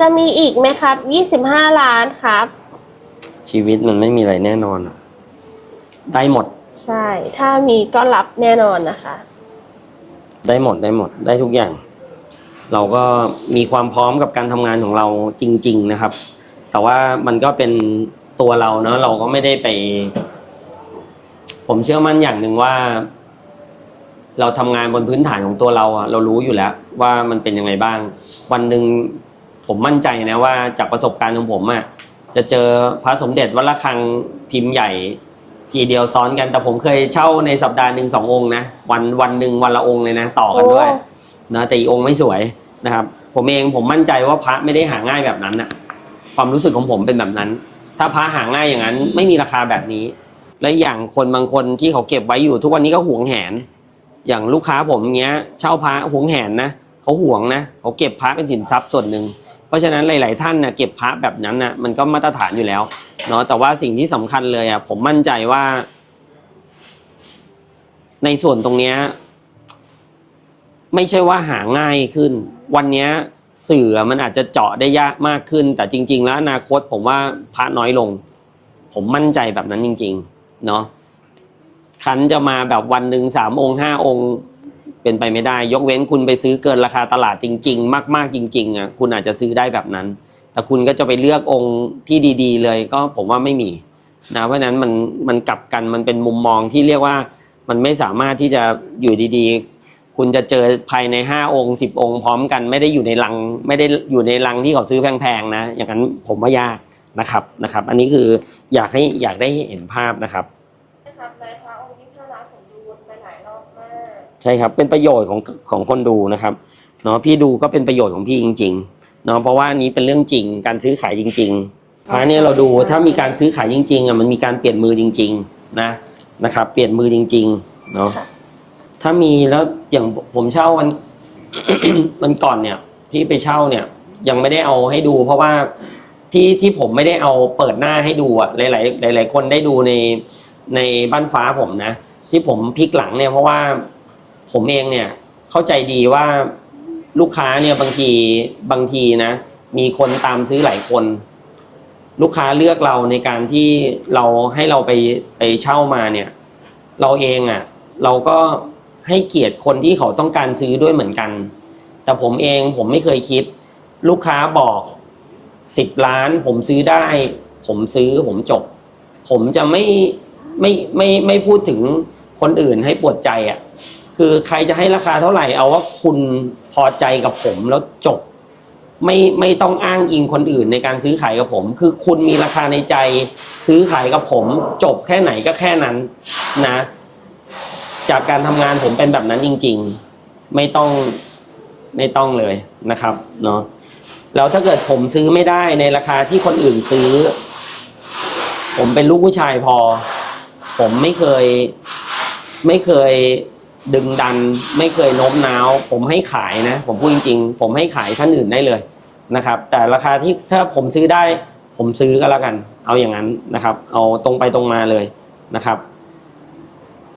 จะมีอีกไหมครับ25ล้านครับ ชีวิตมันไม่มีอะไรแน่นอนอะได้หมด ใช่ ถ้ามีก็รับแน่นอนนะคะ ได้หมดได้หมดได้ทุกอย่าง เราก็มีความพร้อมกับการทำงานของเราจริง ๆนะครับ แต่ว่ามันก็เป็นตัวเราเนาะเราก็ไม่ได้ไป ผมเชื่อมั่นอย่างหนึ่งว่า เราทำงานบนพื้นฐานของตัวเราอะเรารู้อยู่แล้ว ว่ามันเป็นยังไงบ้าง วันหนึ่ง ผมมั่นใจนะว่าจากประสบการณ์ของผมอะจะเจอพระสมเด็จวัดระฆังพิมพ์ใหญ่ ทีเดียวซ้อนกันแต่ผมเคยเช่าในสัปดาห์หนึ่งสององค์นะวันวันหนึ่งวันละองค์เลยนะ ต่อกันด้วยโอ้นะแต่อีกองค์ไม่สวยนะครับ ผมเองผมมั่นใจว่าพระไม่ได้หาง่ายแบบนั้นนะความรู้สึกของผมเป็นแบบนั้น ถ้าพระหาง่ายอย่างนั้น ไม่มีราคาแบบนี้ และอย่างคนบางคนที่เขาเก็บไว้อยู่ ทุกวันนี้ก็หวงแหน อย่างลูกค้าผมเงี้ย เช่าพระหวงแหนนะเขาหวงนะเขาเก็บพระเป็นสินทรัพย์ส่วนหนึ่ง เพราะฉะนั้นหลาย ๆ ท่านนะเก็บพระแบบนั้นนะมันก็มาตรฐานอยู่แล้วเนาะแต่ว่าสิ่งที่สำคัญเลยอะผมมั่นใจว่า ในส่วนตรงเนี้ยไม่ใช่ว่าหาง่ายขึ้น วันเนี้ยสื่อมันอาจจะเจาะได้ยากมากขึ้น แต่จริง ๆ แล้วอนาคตผมว่าพระน้อยลง ผมมั่นใจแบบนั้นจริง ๆ เนาะคันจะมาแบบวันหนึ่งสามองค์ห้าองค์ เป็นไปไม่ได้ ยกเว้นคุณไปซื้อเกินราคาตลาดจริง ๆ มาก ๆ จริงๆอะคุณอาจจะซื้อได้แบบนั้น แต่คุณก็จะไปเลือกองค์ที่ดี ๆ เลยก็ผมว่าไม่มีนะเพราะนั้นมันมันกลับกันมันเป็นมุมมองที่เรียกว่ามันไม่สามารถที่จะอยู่ดีๆ คุณจะเจอภายในห้าองค์สิบองค์พร้อมกัน ไม่ได้อยู่ในลังไม่ได้อยู่ในลังที่เขาซื้อแพงๆนะ อย่างนั้นผมว่ายากนะครับนะครับ อันนี้คืออยากให้อยากได้เห็นภาพนะครับนะครับในพระ ใช่ครับ เป็นประโยชน์ของของคนดูนะครับเนาะพี่ดูก็เป็นประโยชน์ของพี่จริงๆเนาะเพราะว่าอันนี้เป็นเรื่องจริงการซื้อขายจริงๆพระเนี่ยเราดูถ้ามีการซื้อขายจริงๆอะมันมีการเปลี่ยนมือจริง ๆนะนะครับ เปลี่ยนมือจริง ๆ เนาะค่ะถ้ามีแล้วอย่างผมเช่าวันวันก่อนเนี่ย ที่ไปเช่าเนี่ย ยังไม่ได้เอาให้ดู เพราะว่าที่ที่ผมไม่ได้เอาเปิดหน้าให้ดูอะหลาย ๆ หลาย ๆ คนได้ดูในในบ้านฟ้าผมนะ ที่ผมพลิกหลังเนี่ยเพราะว่า ผมเองเนี่ยเข้าใจดีว่าลูกค้าเนี่ยบางทีบางทีนะ มีคนตามซื้อหลายคน ลูกค้าเลือกเราในการที่เราให้เราไปไปเช่ามาเนี่ย เราเองอะ เราก็ให้เกียรติคนที่เขาต้องการซื้อด้วยเหมือนกัน แต่ผมเองผมไม่เคยคิด ลูกค้าบอกสิบล้าน ผมซื้อได้ ผมซื้อผมจบ ผมจะไม่ไม่ไม่ไม่พูดถึงคนอื่นให้ปวดใจอะ คือใครจะให้ราคาเท่าไหร่เอาว่าคุณพอใจกับผมแล้วจบ ไม่ไม่ต้องอ้างอิงคนอื่นในการซื้อขายกับผม คือคุณมีราคาในใจซื้อขายกับผม จบแค่ไหนก็แค่นั้นนะ จากการทำงานผมเป็นแบบนั้นจริง ๆ ไม่ต้องไม่ต้องเลยนะครับเนาะแล้วถ้าเกิดผมซื้อไม่ได้ในราคาที่คนอื่นซื้อ ผมเป็นลูกผู้ชายพอ ผมไม่เคยไม่เคย ดึงดันไม่เคยโน้มน้าว ผมให้ขายนะ ผมพูดจริง ๆ ผมให้ขายท่านอื่นได้เลยนะครับ แต่ราคาที่ถ้าผมซื้อได้ ผมซื้อก็แล้วกัน เอาอย่างนั้นนะครับ เอาตรงไปตรงมาเลยนะครับ